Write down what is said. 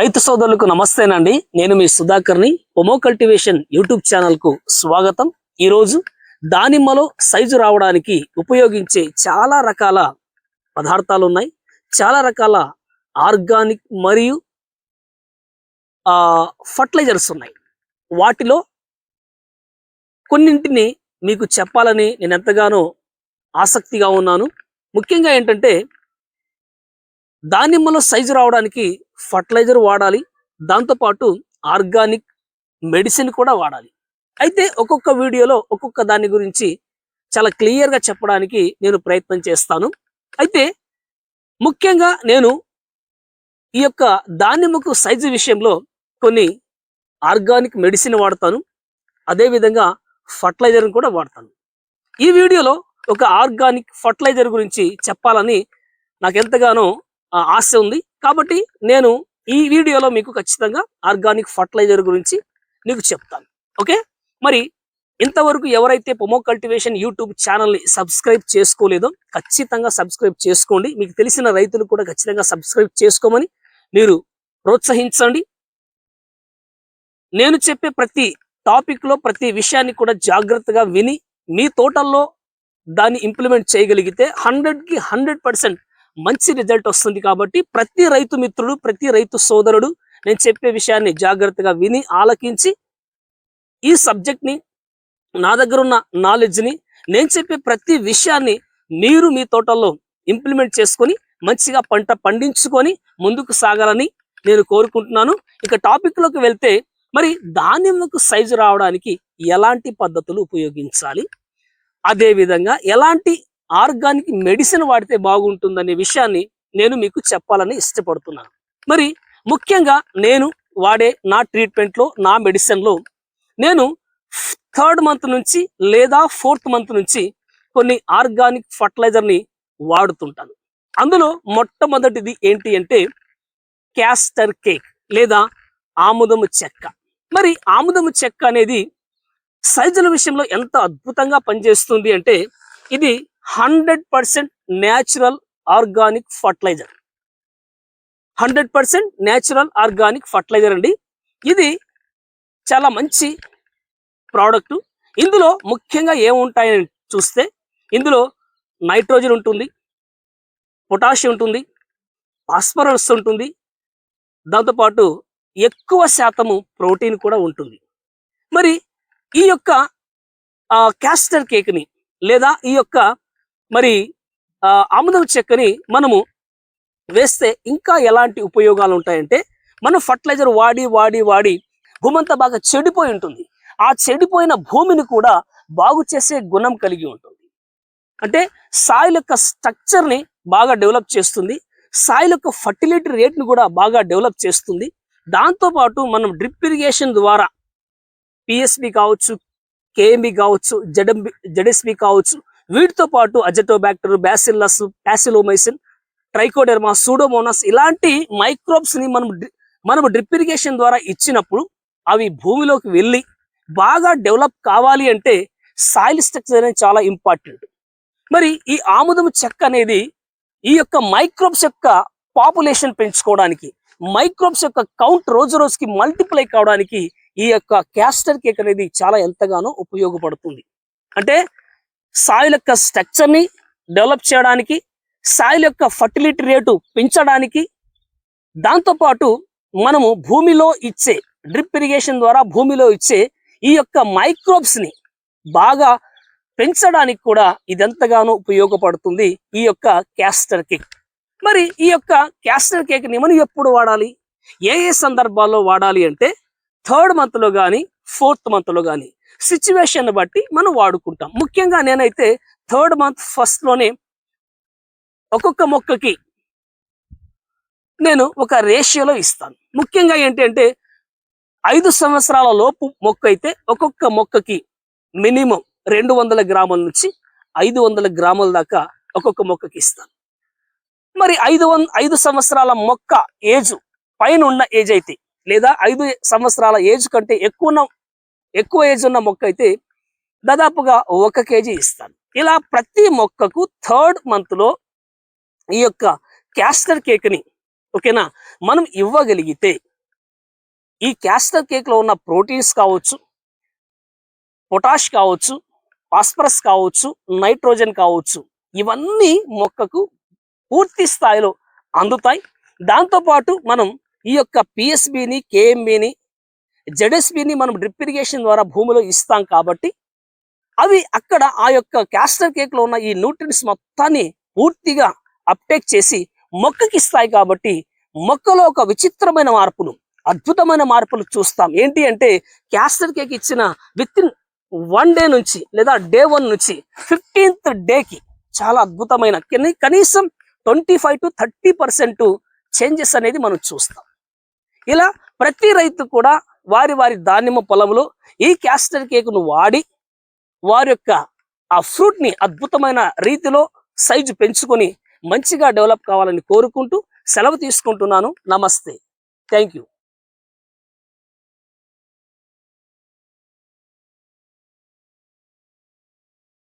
రైతు సోదరులకు నమస్తేనండి. నేను మీ సుధాకర్ని. పొమో కల్టివేషన్ యూట్యూబ్ ఛానల్కు స్వాగతం. ఈరోజు దానిమ్మలో సైజు రావడానికి ఉపయోగించే చాలా రకాల పదార్థాలు ఉన్నాయి చాలా రకాల ఆర్గానిక్ మరియు ఫర్టిలైజర్స్ ఉన్నాయి. వాటిలో కొన్నింటిని మీకు చెప్పాలని నేను ఎంతగానో ఆసక్తిగా ఉన్నాను. ముఖ్యంగా ఏంటంటే దానిమ్మలో సైజు రావడానికి ఫర్టిలైజర్ వాడాలి. దాంతోపాటు ఆర్గానిక్ మెడిసిన్ కూడా వాడాలి. అయితే ఒక్కొక్క వీడియోలో ఒక్కొక్క దాని గురించి చాలా క్లియర్గా చెప్పడానికి నేను ప్రయత్నం చేస్తాను. అయితే ముఖ్యంగా నేను ఈ యొక్క దానిమ్మకు సైజు విషయంలో కొన్ని ఆర్గానిక్ మెడిసిన్ వాడతాను. అదేవిధంగా ఫర్టిలైజర్ని కూడా వాడతాను. ఈ వీడియోలో ఒక ఆర్గానిక్ ఫర్టిలైజర్ గురించి చెప్పాలని నాకు ఎంతగానో ఆశ ఉంది. కాబట్టి నేను ఈ వీడియోలో మీకు ఖచ్చితంగా ఆర్గానిక్ ఫర్టిలైజర్ గురించి నీకు చెప్తాను. ఓకే? మరి ఇంతవరకు ఎవరైతే పొమో కల్టివేషన్ యూట్యూబ్ ఛానల్ని సబ్స్క్రైబ్ చేసుకోలేదో ఖచ్చితంగా సబ్స్క్రైబ్ చేసుకోండి. మీకు తెలిసిన రైతులు కూడా ఖచ్చితంగా సబ్స్క్రైబ్ చేసుకోమని మీరు ప్రోత్సహించండి. నేను చెప్పే ప్రతి టాపిక్లో ప్రతి విషయాన్ని కూడా జాగ్రత్తగా విని మీ తోటల్లో దాన్ని ఇంప్లిమెంట్ చేయగలిగితే హండ్రెడ్కి హండ్రెడ్ పర్సెంట్ మంచి రిజల్ట్ వస్తుంది కాబట్టి ప్రతి రైతు మిత్రుడు ప్రతి రైతు సోదరుడు నేను చెప్పే విషయాన్ని జాగ్రత్తగా విని ఆలకించి ఈ సబ్జెక్ట్ని నా దగ్గర ఉన్న నాలెడ్జ్ని నేను చెప్పే ప్రతి విషయాన్ని మీరు మీ తోటల్లో ఇంప్లిమెంట్ చేసుకొని మంచిగా పంట పండించుకొని ముందుకు సాగాలని నేను కోరుకుంటున్నాను. ఇక టాపిక్లోకి వెళ్తే మరి ధాన్యములకు సైజు రావడానికి ఎలాంటి పద్ధతులు ఉపయోగించాలి? అదేవిధంగా ఎలాంటి ఆర్గానిక్ మెడిసిన్ వాడితే బాగుంటుందనే విషయాన్ని నేను మీకు చెప్పాలని ఇష్టపడుతున్నాను. మరి ముఖ్యంగా నేను వాడే నా ట్రీట్మెంట్లో నా మెడిసిన్లో నేను థర్డ్ మంత్ నుంచి లేదా ఫోర్త్ మంత్ నుంచి కొన్ని ఆర్గానిక్ ఫర్టిలైజర్ని వాడుతుంటాను. అందులో మొట్టమొదటిది ఏంటి అంటే క్యాస్టర్ కేక్ లేదా ఆముదము చెక్క. మరి ఆముదము చెక్క అనేది సైజుల విషయంలో ఎంత అద్భుతంగా పనిచేస్తుంది అంటే ఇది hundred percent natural organic fertiliser. Hundred percent natural organic fertiliser అండి. ఇది చాలా మంచి ప్రోడక్ట్. ఇందులో ముఖ్యంగా ఏముంటాయని చూస్తే ఇందులో నైట్రోజన్ ఉంటుంది పొటాషియం ఉంటుంది ఫాస్ఫరస్ ఉంటుంది. దాంతోపాటు ఎక్కువ శాతము ప్రోటీన్ కూడా ఉంటుంది. మరి ఈ యొక్క క్యాస్టర్ కేక్ని లేదా ఈ యొక్క మరి ఆముదం చెక్కని మనము వేస్తే ఇంకా ఎలాంటి ఉపయోగాలు ఉంటాయంటే మనం ఫర్టిలైజర్ వాడి వాడి వాడి భూమంతా బాగా చెడిపోయి ఉంటుంది. ఆ చెడిపోయిన భూమిని కూడా బాగు చేసే గుణం కలిగి ఉంటుంది. అంటే సాయిల్ యొక్క స్ట్రక్చర్ని బాగా డెవలప్ చేస్తుంది. సాయిల్ యొక్క ఫర్టిలిటీ రేట్ని కూడా బాగా డెవలప్ చేస్తుంది. దాంతో పాటు మనం డ్రిప్ ఇరిగేషన్ ద్వారా పిఎస్బి కావచ్చు కేఎంబి కావచ్చు జెడంబి జడ్ఎస్బి కావచ్చు వీటితో పాటు Azotobacter Bacillus Paecilomyces Trichoderma Pseudomonas ఇలాంటి మైక్రోబ్స్ని మనం డ్రి- మనం డ్రిప్ ఇరిగేషన్ ద్వారా ఇచ్చినప్పుడు అవి భూమిలోకి వెళ్ళి బాగా డెవలప్ కావాలి అంటే సాయిల్ స్ట్రక్చర్ అనేది చాలా ఇంపార్టెంట్. మరి ఈ ఆముదం చెక్క అనేది ఈ యొక్క మైక్రోబ్స్ యొక్క పాపులేషన్ పెంచుకోవడానికి మైక్రోబ్స్ యొక్క కౌంట్ రోజు రోజుకి మల్టిప్లై కావడానికి ఈ యొక్క క్యాస్టర్ కేక్ అనేది చాలా ఎంతగానో ఉపయోగపడుతుంది. అంటే సాయిల్ యొక్క స్ట్రక్చర్ని డెవలప్ చేయడానికి సాయిల్ యొక్క ఫర్టిలిటీ రేటు పెంచడానికి దాంతోపాటు మనము భూమిలో ఇచ్చే డ్రిప్ ఇరిగేషన్ ద్వారా భూమిలో ఇచ్చే ఈ యొక్క మైక్రోబ్స్ని బాగా పెంచడానికి కూడా ఇదెంతగానో ఉపయోగపడుతుంది ఈ యొక్క క్యాస్టర్ కేక్. మరి ఈ యొక్క క్యాస్టర్ కేక్ని మనం ఎప్పుడు వాడాలి? ఏ ఏ సందర్భాల్లో వాడాలి అంటే థర్డ్ మంత్లో కానీ ఫోర్త్ మంత్లో కానీ సిచ్యువేషన్ బట్టి మనం వాడుకుంటాం. ముఖ్యంగా నేనైతే థర్డ్ మంత్ ఫస్ట్లోనే ఒక్కొక్క మొక్కకి నేను ఒక రేషియోలో ఇస్తాను. ముఖ్యంగా ఏంటి అంటే ఐదు సంవత్సరాల లోపు మొక్క అయితే ఒక్కొక్క మొక్కకి మినిమం రెండు వందల గ్రాముల నుంచి ఐదు వందల గ్రాముల దాకా ఒక్కొక్క మొక్కకి ఇస్తాను. మరి ఐదు వంద ఐదు సంవత్సరాల మొక్క ఏజ్ పైన ఉన్న ఏజ్ అయితే లేదా ఐదు సంవత్సరాల ఏజ్ కంటే ఎక్కువ ఉన్న ఎక్కువ ఏజ్ ఉన్న మొక్క అయితే దాదాపుగా ఒక కేజీ ఇస్తాను. ఇలా ప్రతి మొక్కకు థర్డ్ మంత్లో ఈ యొక్క క్యాస్టర్ కేక్ని ఓకేనా? మనం ఇవ్వగలిగితే ఈ క్యాస్టర్ కేక్లో ఉన్న ప్రోటీన్స్ కావచ్చు పొటాష్ కావచ్చు ఫాస్ఫరస్ కావచ్చు నైట్రోజన్ కావచ్చు ఇవన్నీ మొక్కకు పూర్తి స్థాయిలో అందుతాయి. దాంతోపాటు మనం ఈ యొక్క పిఎస్బిని కేఎంబిని జెడ్ఎస్బిని మనం డ్రిప్ ఇరిగేషన్ ద్వారా భూమిలో ఇస్తాం కాబట్టి అవి అక్కడ ఆ యొక్క క్యాస్టర్ కేక్లో ఉన్న ఈ న్యూట్రిన్స్ మొత్తాన్ని పూర్తిగా అప్టేక్ చేసి మొక్కకి ఇస్తాయి కాబట్టి మొక్కలో ఒక విచిత్రమైన మార్పులు అద్భుతమైన మార్పులు చూస్తాం. ఏంటి అంటే క్యాస్టర్ కేక్ ఇచ్చిన విత్ ఇన్ వన్ డే నుంచి లేదా డే వన్ నుంచి ఫిఫ్టీన్త్ డేకి చాలా అద్భుతమైన కనీసం twenty five to thirty percent changes అనేది మనం చూస్తాం. ఇలా ప్రతి రైతు కూడా వారి వారి దానిమ్మ పొలంలో ఈ క్యాస్టర్ కేకును వాడి వారి యొక్క ఆ ఫ్రూట్ని అద్భుతమైన రీతిలో సైజు పెంచుకొని మంచిగా డెవలప్ కావాలని కోరుకుంటూ సెలవు తీసుకుంటున్నాను. నమస్తే. Thank you